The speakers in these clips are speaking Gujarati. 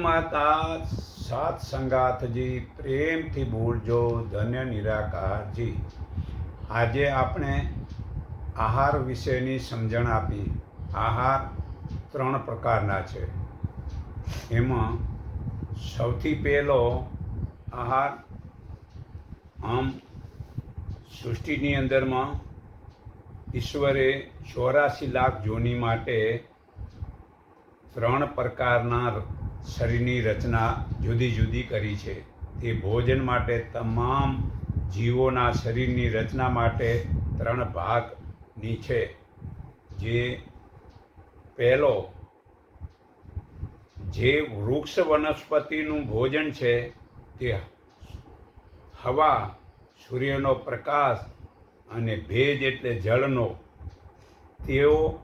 માતા સાત સંગાતજી પ્રેમથી બોલજો, ધન્ય નિરાકારજી. આજે આપણે આહાર વિશેની સમજણ આપી. આહાર ત્રણ પ્રકારના છે. એમાં સૌથી પહેલો આહાર આમ સૃષ્ટિની અંદરમાં ઈશ્વરે ચોરાસી લાખ જોની માટે ત્રણ પ્રકારના શરીરની રચના જુદી જુદી કરી છે. તે ભોજન માટે તમામ જીવોના શરીરની રચના માટે ત્રણ ભાગની છે. જે પહેલો, જે વૃક્ષ વનસ્પતિનું ભોજન છે, તે હવા, સૂર્યનો પ્રકાશ અને ભેજ એટલે જળનો. તેઓ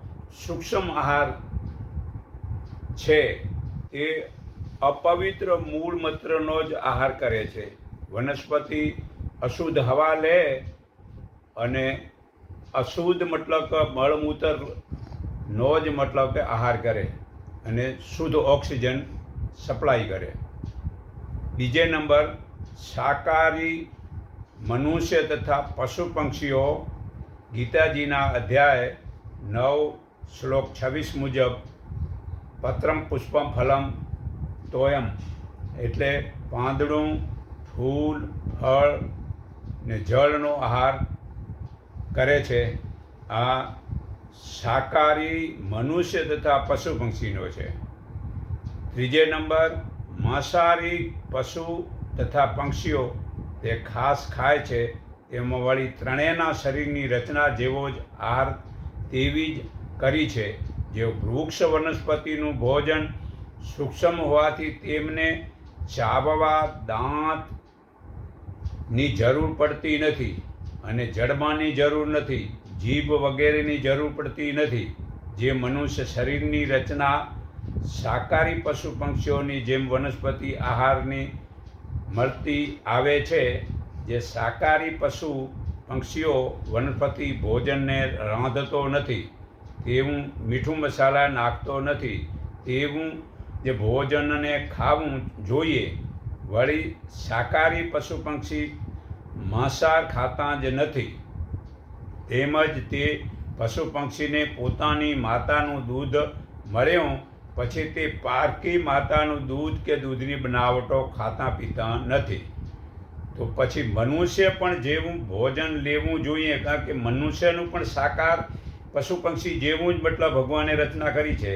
સૂક્ષ્મ આહાર છે. તે અપવિત્ર મૂળ મંત્રનો જ આહાર કરે છે. વનસ્પતિ અશુદ્ધ હવા લે અને અશુદ્ધ મતલબ કે મળમૂત્ર નો જ મતલબ કે આહાર કરે અને શુદ્ધ ઓક્સિજન સપ્લાય કરે. બીજે નંબર, શાકાહારી મનુષ્ય તથા પશુ પક્ષીઓ ગીતાજીના અધ્યાય નવ શ્લોક છવ્વીસ મુજબ પત્રમ પુષ્પમ ફલમ તોયમ. એટલે પાંદડું, ફૂલ, ફળ ને જળનો આહાર કરે છે. આ શાકાહારી મનુષ્ય તથા પશુ પક્ષીનો છે. ત્રીજે નંબર, માંસાહારી પશુ તથા પંક્ષીઓ તે ખાસ ખાય છે. તેમાં વળી ત્રણેયના શરીરની રચના જેવો જ આહાર તેવી જ કરી છે. જે વૃક્ષ વનસ્પતિનું ભોજન સૂક્ષ્મ હોવાથી તેમને ચાવવા દાંતની જરૂર પડતી નથી અને જડબાની જરૂર નથી, જીભ વગેરેની જરૂર પડતી નથી. જે મનુષ્ય શરીરની રચના શાકાહારી પશુ પક્ષીઓની જેમ વનસ્પતિ આહારની મળતી આવે છે, જે શાકાહારી પશુ પક્ષીઓ વનસ્પતિ ભોજનને રાંધતો નથી. તેવું મીઠું મસાલા નાખતો નથી, તેવું જે ભોજનને ખાવું જોઈએ, વળી શાકાહારી પશુ પક્ષી માંસાહાર ખાતા જ નથી. તેમજ તે પશુ પક્ષીને પોતાની માતાનું દૂધ મળ્યું, પછી તે પારકી માતાનું દૂધ કે દૂધની બનાવટો ખાતા પીતા નથી. તો પછી મનુષ્ય પણ જેવું ભોજન લેવું જોઈએ, કારણ કે મનુષ્યનું પણ સાકાર પશુ પક્ષી જેવું જ મતલબ ભગવાને રચના કરી છે,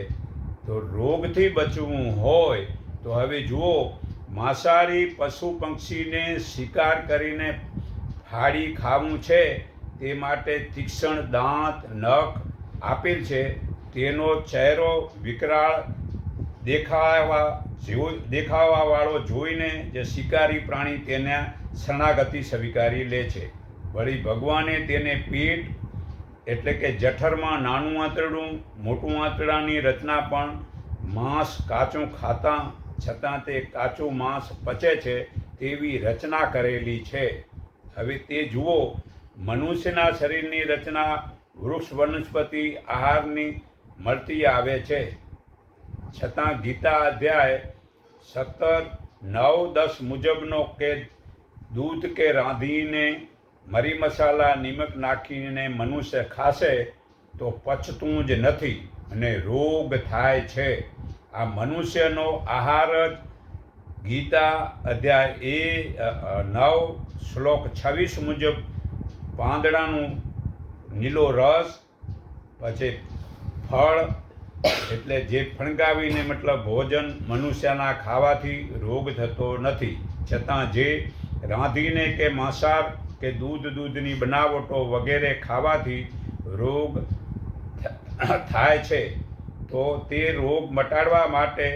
તો રોગથી બચવું હોય, તો હવે જુઓ, માંસાહારી પશુ પક્ષીને શિકાર કરીને ફાડી ખાવું છે, તે માટે તીક્ષ્ણ દાંત, નખ આપેલ છે, તેનો ચહેરો વિકરાળ દેખાવા જેવો દેખાવાવાળો જોઈને જે શિકારી પ્રાણી તેને શરણાગતિ સ્વીકારી લે છે. વળી ભગવાને તેને પીઠ એટલે કે જઠરમાં નાનું આંતરડું, મોટું આંતરડાની રચના પણ માંસ કાચું ખાતા છતાં તે કાચું માંસ પચે છે તેવી રચના કરેલી છે. હવે તે જુઓ, મનુષ્યના શરીરની રચના વૃક્ષ વનસ્પતિ આહારની મળતી આવે છે. છતાં ગીતા અધ્યાય સત્તર નવ દસ મુજબનો કે દૂધ કે રાંધીને મરી મસાલા નિમક નાખીને મનુષ્ય ખાશે તો પચતું જ નથી અને રોગ થાય છે. આ મનુષ્યનો આહાર જ ગીતા અધ્યાય એ નવ શ્લોક છવ્વીસ મુજબ પાંદડાનું નીલો રસ, પછી ફળ, એટલે જે ફણગાવીને મતલબ ભોજન મનુષ્યના ખાવાથી રોગ થતો નથી. છતાં જે રાંધીને કે માંસાહાર કે દૂધ દૂધની બનાવટો વગેરે ખાવાથી રોગ થાય છે, તો તે રોગ મટાડવા માટે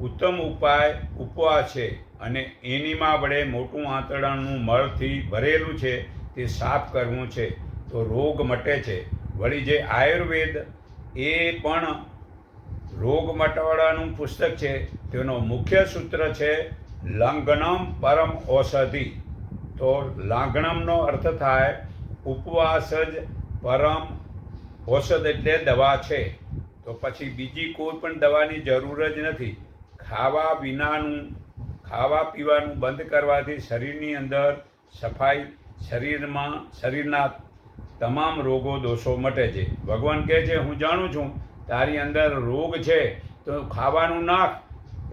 ઉત્તમ ઉપાય ઉપવા છે અને એનીમાં વડે મોટું આંતરડાનું મળથી ભરેલું છે તે સાફ કરવું છે, તો રોગ મટે છે. વળી જે આયુર્વેદ એ પણ રોગ મટાડવાનું પુસ્તક છે, તેનો મુખ્ય સૂત્ર છે લંઘનમ પરમ ઔષધિ. તો લાંગણમનો અર્થ થાય, ઉપવાસ જ પરમ ઔષધ એટલે દવા છે. તો પછી બીજી કોઈ પણ દવાની જરૂર જ નથી. ખાવા વિનાનું, ખાવા પીવાનું બંધ કરવાથી શરીરની અંદર સફાઈ શરીરમાં, શરીરના તમામ રોગો દોષો મટે છે. ભગવાન કહે છે, હું જાણું છું, તારી અંદર રોગ છે, તો ખાવાનું નાખ.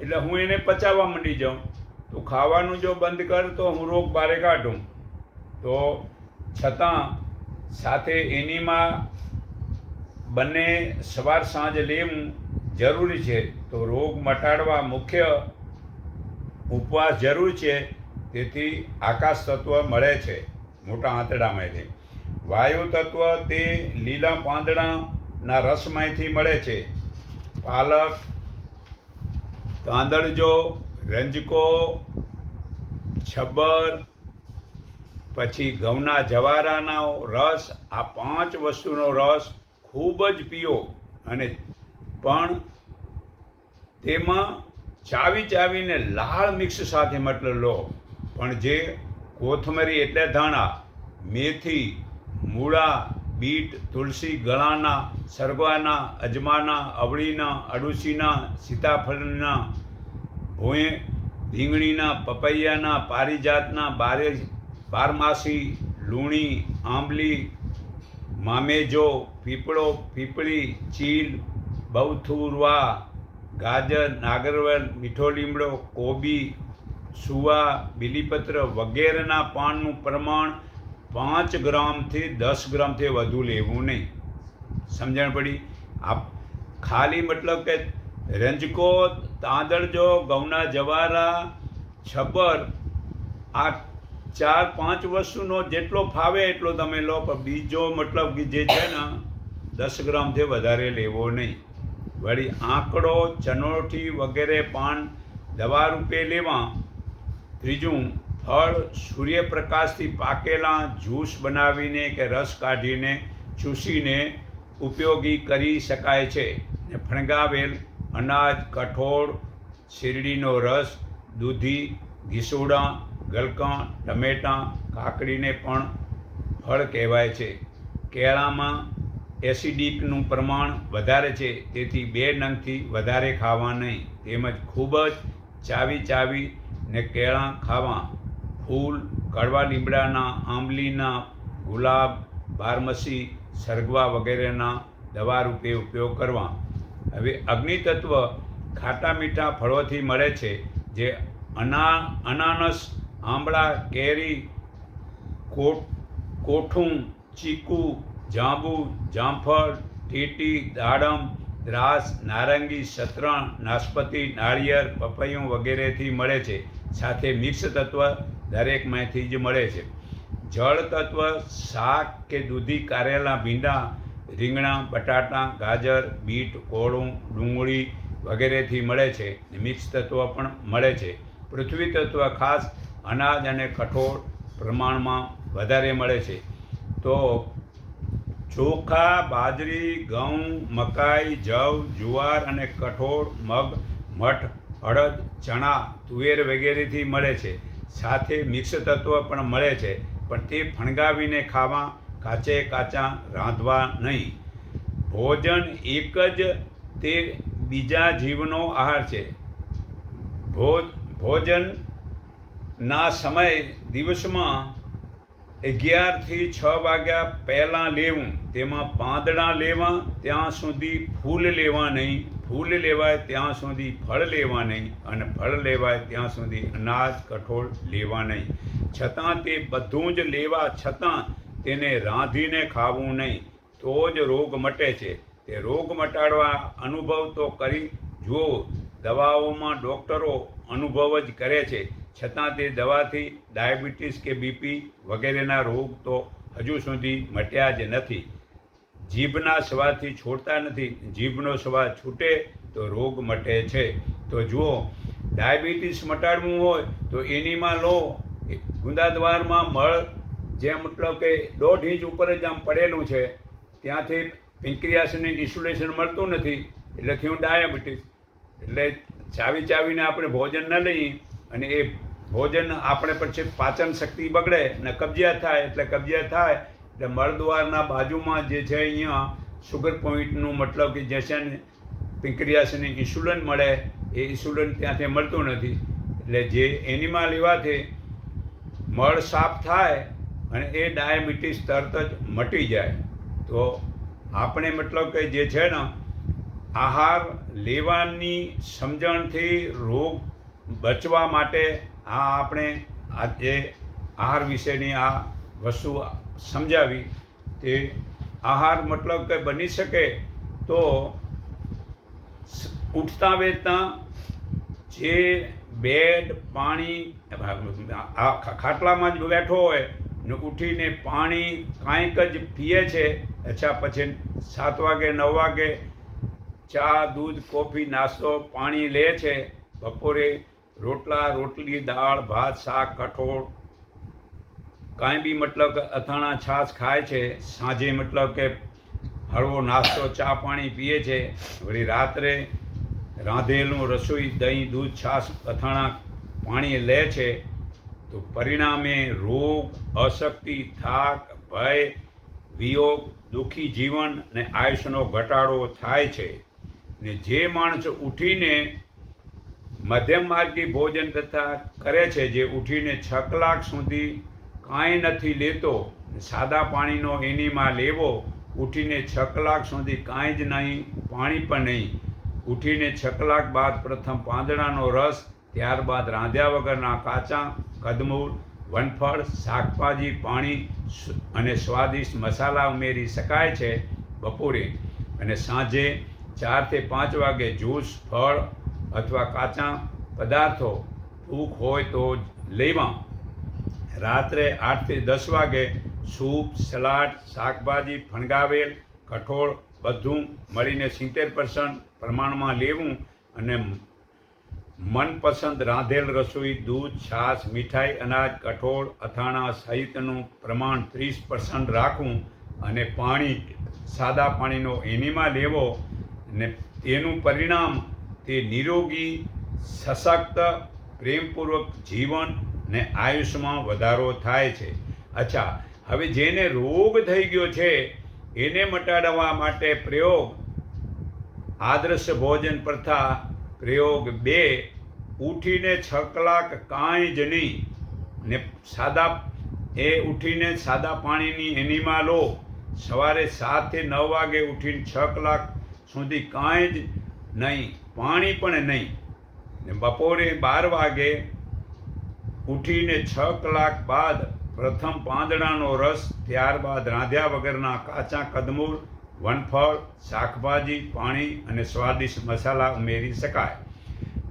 એટલે હું એને પચાવવા માંડી જાઉં. તું ખાવાનું જો બંધ કર તો હું રોગ બારે કાઢું. તો છતાં સાથે એનીમાં બંને સવાર સાંજ લેવું જરૂરી છે. તો રોગ મટાડવા મુખ્ય ઉપવાસ જરૂર છે. તેથી આકાશ તત્વ મળે છે મોટા આંતડામાંથી વાયુ તત્વ તે લીલા પાંદડાના રસમાંથી મળે છે. પાલક, તાંદળજો રંજકો, છબ્બર, પછી ઘઉંના જવારાનો રસ, આ પાંચ વસ્તુનો રસ ખૂબ જ પીઓ. અને પણ તેમાં ચાવી ચાવીને લાળ મિક્સ સાથે મતલબ લો. પણ જે કોથમરી એટલે ધાણા, મેથી, મૂળા, બીટ, તુલસી, ગળાના, સરગવાના, અજમાના, અવળીના અડુસીના સીતાફળના ભોંય ભીંગણીના પપૈયાના પારિજાતના બારે બારમાસી, લૂણી, આંબલી, મામેજો, પીપળો, પીપળી, ચીલ બવથુરવા ગાજર, નાગરવલ મીઠો લીમડો કોબી, સુવા, બીલીપત્ર વગેરેના પાનનું પ્રમાણ પાંચ ગ્રામથી દસ ગ્રામથી વધુ લેવું નહીં. સમજણ પડી? આપ ખાલી મતલબ કે રંજકો તાંદળજો ઘઉંના જવારા છબ્બર આ ચાર પાંચ વસ્તુનો જેટલો ફાવે એટલો તમે લો, પણ બીજો મતલબ કે જે છે ને, દસ ગ્રામથી વધારે લેવો નહીં. વળી આંકડો ચનોઠી વગેરે પાન, દવા રૂપે લેવા, ત્રીજું, ફળ સૂર્યપ્રકાશથી પાકેલા જ્યુસ બનાવીને કે રસ કાઢીને, ચૂસીને ઉપયોગી કરી શકાય છે. ને ફણગાવેલ અનાજ, કઠોળ, શેરડીનો રસ, દૂધી, ઘીસોડા ગલકાં ટમેટાં, કાકડીને પણ ફળ કહેવાય છે. કેળામાં એસિડિકનું પ્રમાણ વધારે છે, તેથી બે નંગથી વધારે ખાવા નહીં. તેમજ ખૂબ જ ચાવી ચાવી ને કેળાં ખાવા. ફૂલ, કડવા લીમડાના, આંબલીના, ગુલાબ, બારમસી, સરગવા વગેરેના દવા રૂપે ઉપયોગ કરવા. હવે અગ્નિતત્વ ખાટા મીઠા ફળોથી મળે છે, જે અના, અનાનસ, આંબળા, કેરી, કોટ, કોઠું, ચીકુ, જાંબુ, જામફળ, ટીટી, દાડમ, દ્રાસ, નારંગી સતરણ નાશપતિ, નાળિયેર, પપૈયું વગેરેથી મળે છે. સાથે મિક્સ તત્વ દરેકમાંથી જ મળે છે. જળ તત્વ, શાક કે દૂધી કારેલા ભીંડા રીંગણા, બટાટા, ગાજર, બીટ, કોળું, ડુંગળી વગેરેથી મળે છે. મિક્સ તત્વ પણ મળે છે. પૃથ્વી તત્વ ખાસ અનાજ અને કઠોળ પ્રમાણમાં વધારે મળે છે. તો ચોખા, બાજરી, ઘઉં, મકાઈ, જવ, જુવાર અને કઠોળ, મગ, મઠ અડદ ચણા, તુવેર વગેરેથી મળે છે. સાથે મિક્સ તત્વ પણ મળે છે. પણ તે ફણગાવીને ખાવા કાચે કાચા રાંધવા નહીં. ભોજન એક જ તે બીજા જીવનો આહાર છે. ભોજ, ભોજનના સમય દિવસમાં અગિયારથી છ વાગ્યા પહેલાં લેવું, તેમાં પાંદડા લેવા, ત્યાં સુધી ફૂલ લેવા નહીં. ફૂલ લેવાય ત્યાં સુધી ફળ લેવા નહીં અને ફળ લેવાય ત્યાં સુધી અનાજ, કઠોળ લેવા નહીં. છતાં તે બધું જ લેવા છતાં તેને રાંધીને ખાવું નહીં. તો જ રોગ મટે છે. તે રોગ મટાડવા અનુભવ તો કરી જુઓ. દવાઓમાં ડૉક્ટરો અનુભવ જ કરે છે. છતાં તે દવાથી ડાયાબિટીસ કે બીપી વગેરેના રોગ તો હજુ સુધી મટ્યા જ નથી. જીભના સ્વાદથી છોડતા નથી. જીભનો સ્વાદ છૂટે તો રોગ મટે છે. તો જુઓ, ડાયાબિટીસ મટાડવું હોય તો એનીમાં લો. ગુંદાદ્વારમાં મળ જે મતલબ કે દોઢ ઇંચ ઉપર જ આમ પડેલું છે, ત્યાંથી પિન્ક્રિયાસને ઇન્સ્યુલેશન મળતું નથી, એટલે થયું ડાયાબિટીસ એટલે ચાવી ચાવીને આપણે ભોજન ન લઈએ અને એ ભોજન આપણે પછી પાચન શક્તિ બગડે ને કબજિયાત થાય, એટલે કબજિયાત થાય, એટલે મળદ્વારના બાજુમાં જે છે અહીંયા સુગર પોઈન્ટનું મતલબ કે જે છે ને પિંક્રિયાસને ઇન્સ્યુલન મળે, એ ઇન્સ્યુલન ત્યાંથી મળતું નથી. એટલે જે એનિમા લેવાથી મળ સાફ થાય અને એ ડાયાબિટીસ તરત જ મટી જાય. તો આપણે મતલબ કે જે છે ને, આહાર લેવાની સમજણથી રોગ બચવા માટે આ આપણે આ જે આહાર વિશેની આ વસ્તુ સમજાવી, તે આહાર મતલબ કે બની શકે તો ઉઠતા વેચતા જે બેડ, પાણી ખાટલામાં જ બેઠો હોય ઉઠીને પાણી કાંઈક જ પીએ છે, અચ્છા પછી સાત વાગે, નવ વાગે ચા, દૂધ, કોફી, નાસ્તો, પાણી લે છે, બપોરે રોટલા, રોટલી, દાળ, ભાત, શાક, કઠોળ, કાંઈ બી મતલબ કે અથાણા, છાશ ખાય છે, સાંજે મતલબ કે હળવો નાસ્તો, ચા પાણી પીએ છે, વળી રાત્રે રાંધેલું રસોઈ, દહીં, દૂધ, છાશ, અથાણા પાણી લે છે તો પરિણામે રોગ, અશક્તિ, થાક, ભય, વિયોગ, દુઃખી જીવન અને આયુષ્યનો ઘટાડો થાય છે. ને જે માણસ ઉઠીને મધ્યમ માર્ગી ભોજન તથા કરે છે, જે ઉઠીને છ કલાક સુધી કાંઈ નથી લેતો સાદા પાણીનો એનીમાં લેવો, ઉઠીને છ કલાક સુધી કાંઈ જ નહીં, પાણી પણ નહીં. ઉઠીને છ કલાક બાદ પ્રથમ પાંદડાનો રસ ત્યારબાદ રાંધ્યા વગરના કાચા, કદમૂળ, વનફળ, શાકભાજી, પાણી અને સ્વાદિષ્ટ મસાલા ઉમેરી શકાય છે બપોરે. અને સાંજે ચારથી પાંચ વાગે જ્યુસ, ફળ અથવા કાચા પદાર્થો ભૂખ હોય તો લેવા. રાત્રે આઠથી દસ વાગે સૂપ, સલાડ, શાકભાજી, ફણગાવેલ, કઠોળ બધું મળીને સિત્તેર પર્સન્ટ પ્રમાણમાં લેવું અને મનપસંદ રાંધેલ રસોઈ, દૂધ, છાશ, મીઠાઈ, અનાજ, કઠોળ, અથાણા સહિતનું પ્રમાણ ત્રીસ પર્સન્ટ રાખવું અને પાણી, સાદા પાણીનો એનીમાં લેવો ને તેનું પરિણામ તે નિરોગી, સશક્ત, પ્રેમપૂર્વક જીવન ને આયુષ્યમાં વધારો થાય છે. અચ્છા, હવે જેને રોગ થઈ ગયો છે, એને મટાડવા માટે પ્રયોગ, આદર્શ ભોજન પ્રથા પ્રયોગ બે, ઉઠીને છ કલાક કાંઈ જ નહીં. ને સાદા, એ ઉઠીને સાદા પાણીની એનીમાં લો. સવારે સાતથી નવ વાગે ઉઠીને છ કલાક સુધી કાંઈ જ નહીં, પાણી પણ નહીં. ને બપોરે બાર વાગે ઉઠીને છ કલાક બાદ પ્રથમ પાંદડાનો રસ, ત્યારબાદ રાંધ્યા વગરના કાચા કદમૂળ વનફળ, શાકભાજી, પાણી અને સ્વાદિષ્ટ મસાલા ઉમેરી શકાય.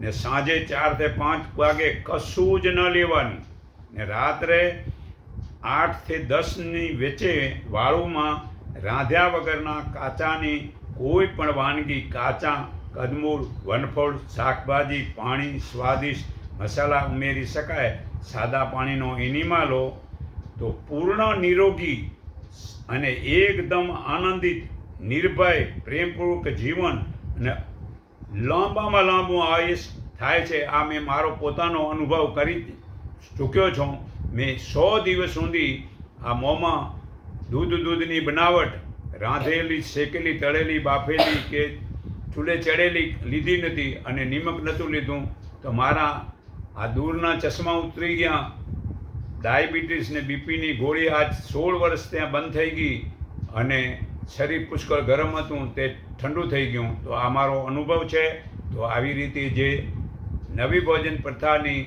ને સાંજે ચારથી પાંચ વાગે કશું જ ન લેવાનું. ને રાત્રે આઠથી દસની વચ્ચે વાળુમાં રાંધ્યા વગરના કાચાની કોઈ પણ વાનગી, કાચા કદમૂળ વનફળ, શાકભાજી, પાણી, સ્વાદિષ્ટ મસાલા ઉમેરી શકાય. સાદા પાણીનો એનીમાં લો તો પૂર્ણ નિરોગી અને એકદમ આનંદિત નિર્ભય, પ્રેમપૂર્વક જીવન અને લાંબામાં લાંબુ આયુષ થાય છે. આ મેં મારો પોતાનો અનુભવ કરી ચૂક્યો છું. મેં સો દિવસ સુધી આ મોંમાં દૂધ દૂધની બનાવટ, રાંધેલી, શેકેલી, તળેલી, બાફેલી કે ચૂલે ચડેલી લીધી નથી અને નિમક નહોતું લીધું. તો મારા આ દૂરના ચશ્મા ઉતરી ગયા. ડાયાબિટીસ ને બીપીની ગોળી આજ સોળ વર્ષ ત્યાં બંધ થઈ ગઈ અને શરીર પુષ્કળ ગરમ હતું, તે ઠંડુ થઈ ગયું. તો આ મારો અનુભવ છે. તો આવી રીતે જે નવી ભોજન પ્રથાની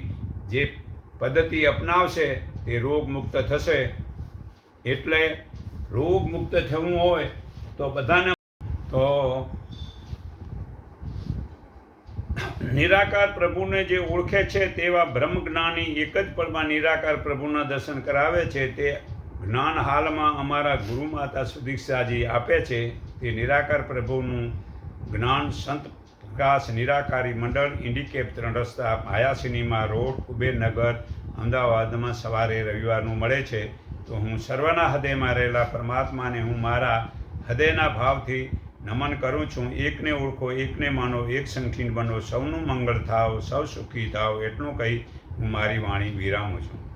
જે પદ્ધતિ અપનાવશે, તે રોગમુક્ત થશે. એટલે રોગમુક્ત થવું હોય તો બધાને તો નિરાકાર પ્રભુને જે ઓળખે છે, તેવા બ્રહ્મ જ્ઞાની એક જ પળમાં નિરાકાર પ્રભુના દર્શન કરાવે છે, તે જ્ઞાન હાલમાં અમારા ગુરુ માતા સુદીક્ષાજી આપે છે તે નિરાકાર પ્રભુનું જ્ઞાન સંત પ્રકાશ નિરાકારી મંડળ ઇન્ડિકેપ ત્રણ રસ્તા માયા સિનેમા રોડ, કુબેરનગર, અમદાવાદમાં સવારે રવિવારનું મળે છે. તો હું સર્વના હૃદયમાં રહેલા પરમાત્માને હું મારા હૃદયના ભાવથી નમન કરું છું. એકને ઓળખો, એકને માનો, એક સંખીન બનો. સૌનું મંગળ થાવ, સૌ સુખી થાવ, એટલું કહી હું મારી વાણી વિરામું છું.